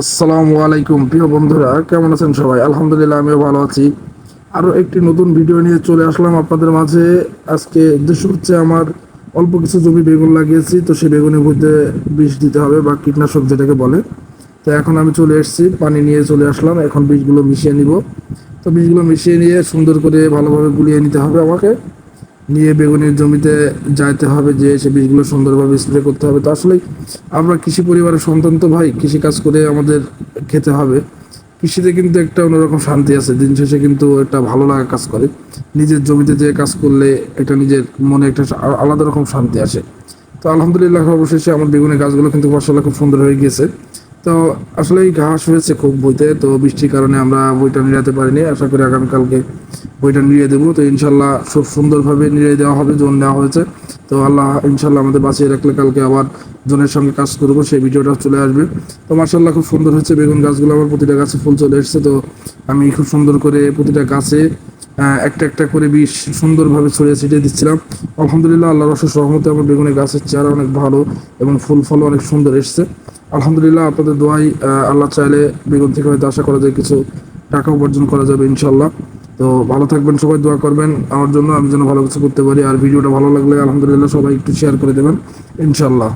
আসসালামু আলাইকুম। প্রিয় বন্ধুরা, কেমন আছেন সবাই? আলহামদুলিল্লাহ, আমিও ভালো আছি। আরও একটি নতুন ভিডিও নিয়ে চলে আসলাম আপনাদের মাঝে। আজকে উদ্দেশ্য হচ্ছে আমার অল্প কিছু জমি বেগুন লাগিয়েছি, তো সেই বেগুনের মধ্যে বিষ দিতে হবে বা কীটনাশক যেটাকে বলে। তো এখন আমি চলে এসেছি, পানি নিয়ে চলে আসলাম। এখন বীজগুলো মিশিয়ে নিব। তো বীজগুলো মিশিয়ে নিয়ে সুন্দর করে ভালোভাবে গুলিয়ে নিতে হবে আমাকে। নিয়ে বেগুনের জমিতে যাইতে হবে, যে সে বীজগুলো সুন্দরভাবে স্প্রে করতে হবে। তো আসলে আমরা কৃষি পরিবারের সন্তান তো ভাই, কৃষি কাজ করে আমাদের খেতে হবে। কৃষিতে কিন্তু একটা অন্যরকম শান্তি আছে। দিন শেষে কিন্তু একটা ভালো লাগা কাজ করে। নিজের জমিতে যে কাজ করলে একটা নিজের মনে একটা আলাদা রকম শান্তি আসে। তো আলহামদুলিল্লাহ অবশেষে আমার বেগুনের গাছগুলো কিন্তু ফসলা খুব সুন্দর হয়ে গিয়েছে। তো আসলে এই ঘাস হয়েছে খুব বইতে, তো বৃষ্টির কারণে আমরা বইটা নিরাতে পারিনি। আশা করি আগামীকালকে বইটা নিয়ে দেবো। তো ইনশাল্লাহ খুব সুন্দরভাবে নিয়ে দেওয়া হবে, জোন দেওয়া হয়েছে। তো আল্লাহ ইনশাল্লাহ আমাদের বাঁচিয়ে রাখলে কালকে আবার জোনের সঙ্গে কাজ করব, সেই ভিডিওটা চলে আসবে। তো মার্শাল্লাহ খুব সুন্দর হচ্ছে বেগুন গাছগুলো, আমার প্রতিটা গাছে ফুল চলে এসেছে। তো আমি খুব সুন্দর করে প্রতিটা গাছে একটা একটা করে বিষ সুন্দরভাবে ছড়িয়ে ছিটিয়ে দিচ্ছিলাম। আলহামদুলিল্লাহ আল্লাহ রসের সহমতে আমার বেগুনের গাছের চেহারা অনেক ভালো এবং ফুল ফল অনেক সুন্দর এসছে। আলহামদুলিল্লাহ, আপনাদের দোয়াই আল্লাহ চাইলে বেগুন থেকে হয়তো আশা করা যায় কিছু টাকা উপার্জন করা যাবে ইনশাল্লাহ তো ভালো থাকবেন, সবাই দোয়া করবেন। আমার জন্য আমি যেন ভালো কিছু করতে পারি। আর ভিডিওটা ভালো লাগলে আলহামদুলিল্লাহ সবাই একটু শেয়ার করে দেবেন ইনশাল্লাহ